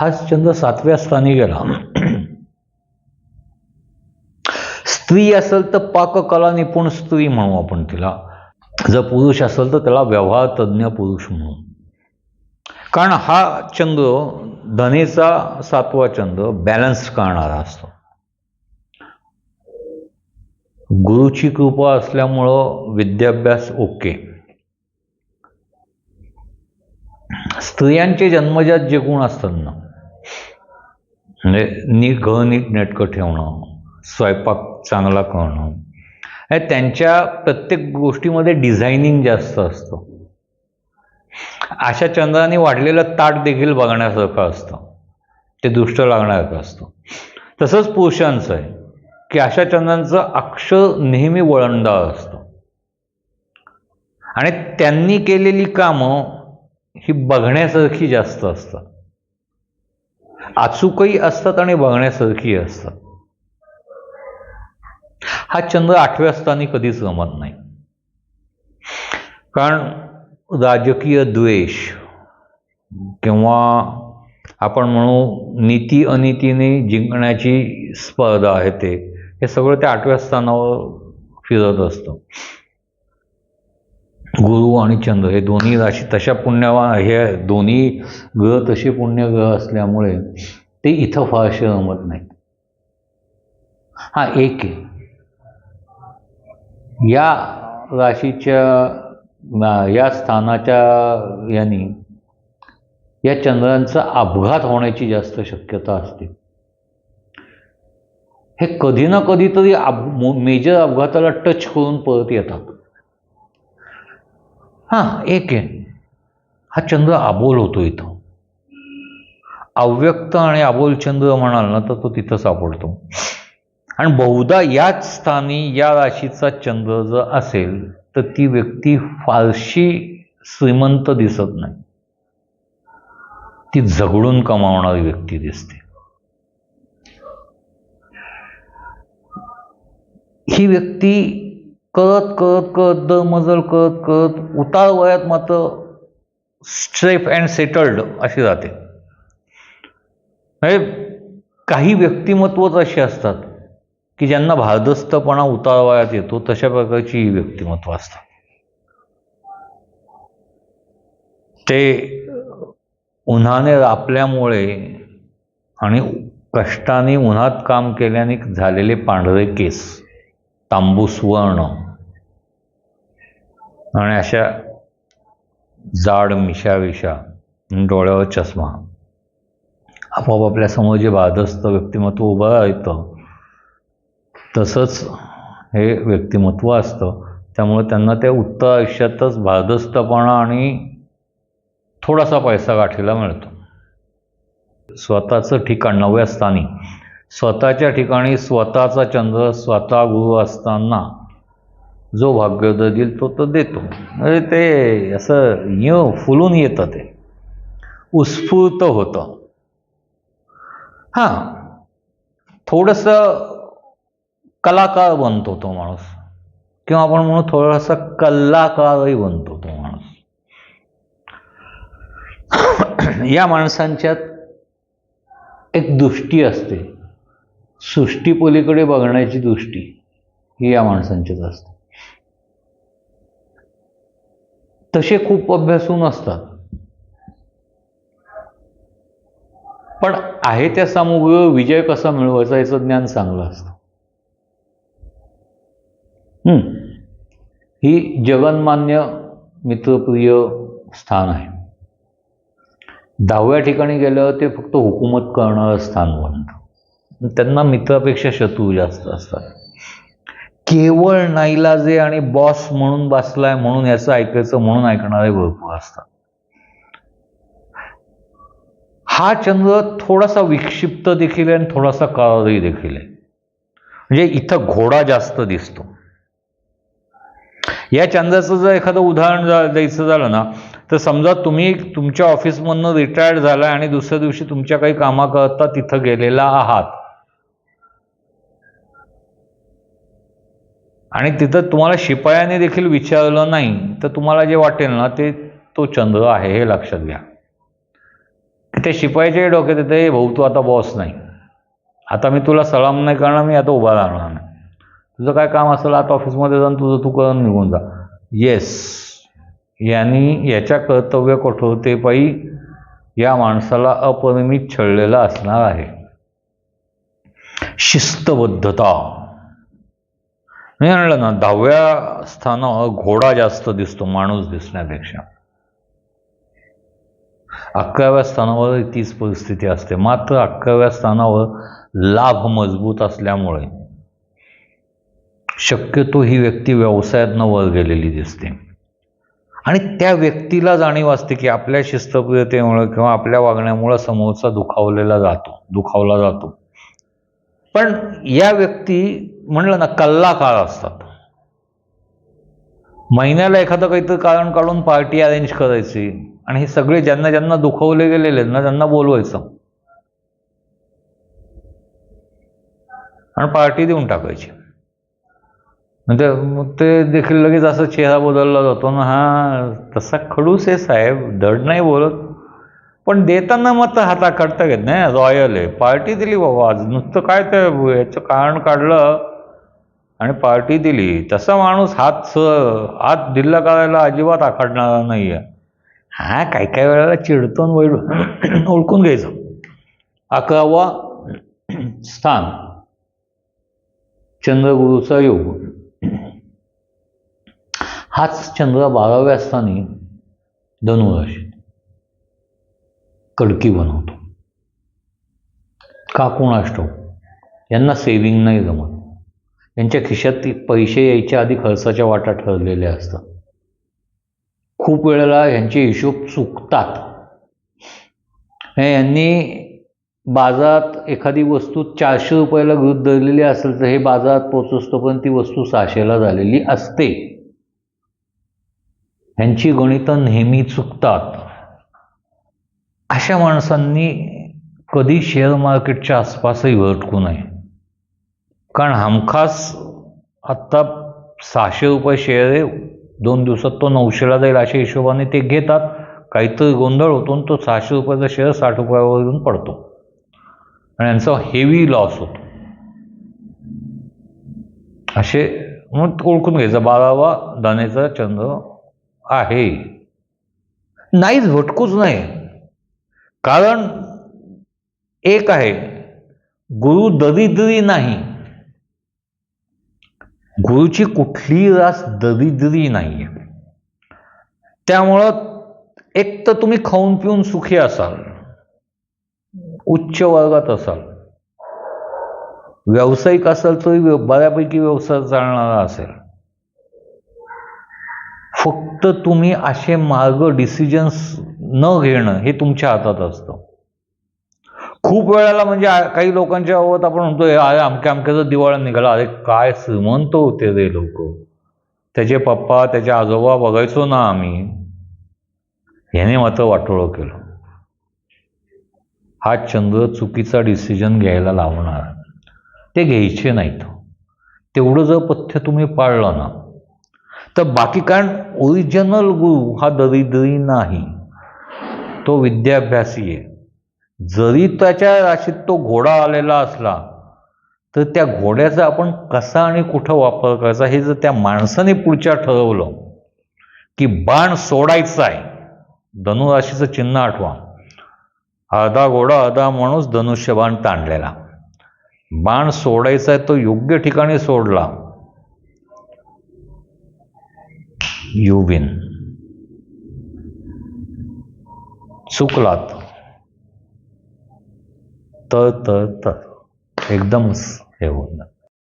हाच चंद्र सातव्या स्थानी गेला. स्त्री असेल तर पाककला निपुण स्त्री म्हणू आपण तिला. जर पुरुष असेल तर त्याला व्यवहार तज्ज्ञ पुरुष म्हणू. कारण हा चंद्र धनेचा सातवा चंद्र बॅलन्स करणारा असतो. गुरुची कृपा असल्यामुळं विद्याभ्यास ओके. स्त्रियांचे जन्मजात जे गुण असतात ना म्हणजे नीट घ नीट नेटकं ठेवणं स्वयंपाक चांगला करणं. हे त्यांच्या प्रत्येक गोष्टीमध्ये डिझायनिंग जास्त असतं. अशा चंद्राने वाढलेलं ताट देखील बघण्यासारखं असतं. ते दुष्ट लागण्यासारखं असतं. तसंच पुरुषांचं आहे की अशा चंद्रांचं अक्षर नेहमी वळणदार असतं. आणि त्यांनी केलेली कामं ही बघण्यासारखी जास्त असतात. अचूकही असतात आणि बघण्यासारखी असतात. हा चंद्र आठव्या स्थानी कधीच रमत नाही. कारण राजकीय द्वेष किंवा आपण म्हणू नीती अनितीने जिंकण्याची स्पर्धा आहे ते हे सगळं त्या आठव्या स्थानावर फिरत असतं. गुरु आणि चंद्र हे दोन्ही राशी तशा पुण्य हे दोन्ही ग्रह तसे पुण्यग्रह असल्यामुळे ते इथं फारसे रमत नाहीत. हा एक आहे. या राशीच्या या स्थानाच्या यांनी या चंद्रांचा अपघात होण्याची जास्त शक्यता असते. हे कधी ना कधीतरी अप मेजर अपघाताला टच करून परत येतात. हां एक आहे. हा चंद्र अबोल होतो इथं. अव्यक्त आणि अबोल चंद्र म्हणाल ना तर तो तिथं सापडतो. आणि बहुधा याच स्थानी या राशीचा चंद्र जर असेल तर ती व्यक्ती फारशी श्रीमंत दिसत नाही. ती झगडून कमावणारी व्यक्ती दिसते. ही व्यक्ती करत करत करत दमजल करत करत उतार वयात मात्र स्ट्रेफ अँड सेटल्ड अशी जाते. म्हणजे काही व्यक्तिमत्वच अशी असतात की ज्यांना भारदस्तपणा उतार वयात येतो तशा प्रकारची ही व्यक्तिमत्व असतात. ते उन्हाने रापल्यामुळे आणि कष्टाने उन्हात काम केल्याने झालेले पांढरे केस तांबूस वर्ण आणि अशा जाड मिशा विशा डोळ्यावर चष्मा. आपोआप आपल्यासमोर जे बाधस्त व्यक्तिमत्व उभं राहतं तसंच हे व्यक्तिमत्व असतं. त्यामुळे त्यांना त्या उत्तर आयुष्यातच बाधस्तपणा आणि थोडासा पैसा गाठीला मिळतो. स्वतःचं ठिकाण नव्या स्थानी. स्वतःच्या ठिकाणी स्वतःचा चंद्र स्वतः गुरु असताना जो भाग्योदय देईल तो तो देतो. म्हणजे ते असं य फुलून येतं ते. उत्स्फूर्त होतं. हां. थोडंसं कलाकार बनतो तो माणूस. किंवा आपण म्हणू थोडासा कलाकारही बनतो तो माणूस. या माणसांच्यात एक दृष्टी असते. सृष्टीपलीकडे बघण्याची दृष्टी ही या माणसांचीच असते. तसे खूप अभ्यासून असतात. पण आहे त्या सामुग्रीवर विजय कसा मिळवायचा याचं ज्ञान चांगलं असतं. हम्म. ही जगन्मान्य मित्रप्रिय स्थान आहे. दहाव्या ठिकाणी गेल्यावर ते फक्त हुकूमत करणारं स्थान बनतं. त्यांना मित्रापेक्षा शत्रू जास्त असतात. केवळ नाईलाजे आणि बॉस म्हणून बसलाय म्हणून याचं ऐकायचं म्हणून ऐकणारे भरपूर असतात. हा चंद्र थोडासा विक्षिप्त देखील आहे आणि थोडासा काळाही देखील आहे. म्हणजे इथं घोडा जास्त दिसतो. या चंद्राचं जर एखादं उदाहरण द्यायचं झालं ना तर समजा तुम्ही तुमच्या ऑफिसमधनं रिटायर्ड झाला आणि दुसऱ्या दिवशी तुमच्या काही कामाकरता तिथं गेलेला आहात. आणि तिथं तुम्हाला शिपायाने देखील विचारलं नाही तर तुम्हाला जे वाटेल ना ते तो चंद्र आहे हे लक्षात घ्या. त्या शिपाईच्याही डोक्यात येतं हे भाऊ तू आता बॉस नाही. आता मी तुला सलाम नाही करणार मी आता उभा राहणार नाही. तुझं काय काम असेल आता ऑफिसमध्ये जाऊन तुझं तू करून निघून जा. येस यांनी याच्या कर्तव्य कठोरतेपायी या माणसाला अपरिमित छळलेला असणार आहे. शिस्तबद्धता. मी म्हणलं ना दहाव्या स्थानावर घोडा जास्त दिसतो माणूस दिसण्यापेक्षा. अकराव्या स्थानावर तीच परिस्थिती असते. मात्र अकराव्या स्थानावर लाभ मजबूत असल्यामुळे शक्यतो ही व्यक्ती व्यवसायातनं वर गेलेली दिसते. आणि त्या व्यक्तीला जाणीव असते की आपल्या शिस्तप्रियतेमुळे किंवा आपल्या वागण्यामुळे समोरचा दुखावलेला जातो दुखावला जातो. पण या व्यक्ती म्हणलं ना कल्ला काळ असतात. महिन्याला एखादं काहीतरी कारण काढून पार्टी अरेंज करायची आणि हे सगळे ज्यांना ज्यांना दुखवले गेलेले आहेत ना त्यांना बोलवायचं. आणि पार्टी देऊन टाकायची. म्हणजे ते देखील लगेच असा चेहरा बदलला जातो ना हा तसा खडूस आहे साहेब धड नाही बोलत. पण देताना मग हाता काढता घेत नाही रॉयल आहे. पार्टी दिली बाबा आज नुसतं काय ते याचं कारण काढलं आणि पार्टी दिली. तसा माणूस हात स हात दिल्ला काढायला अजिबात आखडणारा नाही आहे हा काय काय वेळेला चिडतो आणि ओळखून घ्यायचं. अकरावा स्थान. चंद्रगुरूचा योग. हाच चंद्र बाराव्या स्थानी धनुराशी कडकी बनवतो. का कोणाष्टव यांना सेविंग नाही जमत. यांच्या खिशात पैसे यायच्या आधी खर्चाच्या वाटा ठरलेल्या असतात. खूप वेळेला यांचे हिशोब चुकतात. हे यांनी बाजारात एखादी वस्तू चारशे रुपयाला गृहीत धरलेली असेल तर हे बाजारात पोचोस्तोपर्यंत ती वस्तू सहाशेला झालेली असते. ह्यांची गणितं नेहमी चुकतात. अशा माणसांनी कधी शेअर मार्केटच्या आसपासही भटकू नये. कारण हमखास आत्ता सहाशे रुपये शेअर आहे. दोन दिवसात तो नऊशेला जाईल अशा हिशोबाने ते घेतात. काहीतरी गोंधळ होतो आणि तो सहाशे रुपयाचा शेअर साठ रुपयावरून पडतो. आणि यांचा हेवी लॉस होतो. असे मग ओळखून घ्यायचं. बारावा दानेचा चंद्र आहे. नाहीच भटकूच नाही. कारण एक आहे गुरु दरिद्री नाही. गुरुची कुठलीही रास दरिद्री नाही आहे त्यामुळं एक तर तुम्ही खाऊन पिऊन सुखी असाल. उच्च वर्गात असाल. व्यावसायिक असाल तरी बऱ्यापैकी व्यवसाय चालणारा असेल. फक्त तुम्ही असे मार्ग डिसिजन्स न घेणं हे तुमच्या हातात असतं. खूप वेळेला म्हणजे काही लोकांच्या बाबत आपण म्हणतो अरे अमक्या अमक्याचा दिवाळा निघाला. अरे काय श्रीमंत होते रे लोक. त्याचे पप्पा त्याचे आजोबा बघायचो ना आम्ही. ह्याने मात्र वाटोळं केलं. हा चंद्र चुकीचा डिसिजन घ्यायला लावणार. ते घ्यायचे नाहीत. तेवढं जर पथ्य तुम्ही पाळलं ना तर बाकी कारण ओरिजिनल गुरु हा दरिद्री नाही. तो विद्याभ्यासी आहे. जरी त्याच्या राशीत तो घोडा आलेला असला तर त्या घोड्याचा आपण कसा आणि कुठं वापर करायचा हे जर त्या माणसाने पुढच्या ठरवलं की बाण सोडायचा आहे धनुराशीचं चिन्ह आठवा. अर्धा घोडा अर्धा माणूस धनुष्यबाण ताणलेला. बाण सोडायचा आहे तो योग्य ठिकाणी सोडला. यू चुकलात. तळ तळ त एकदमच हे होऊन जातं.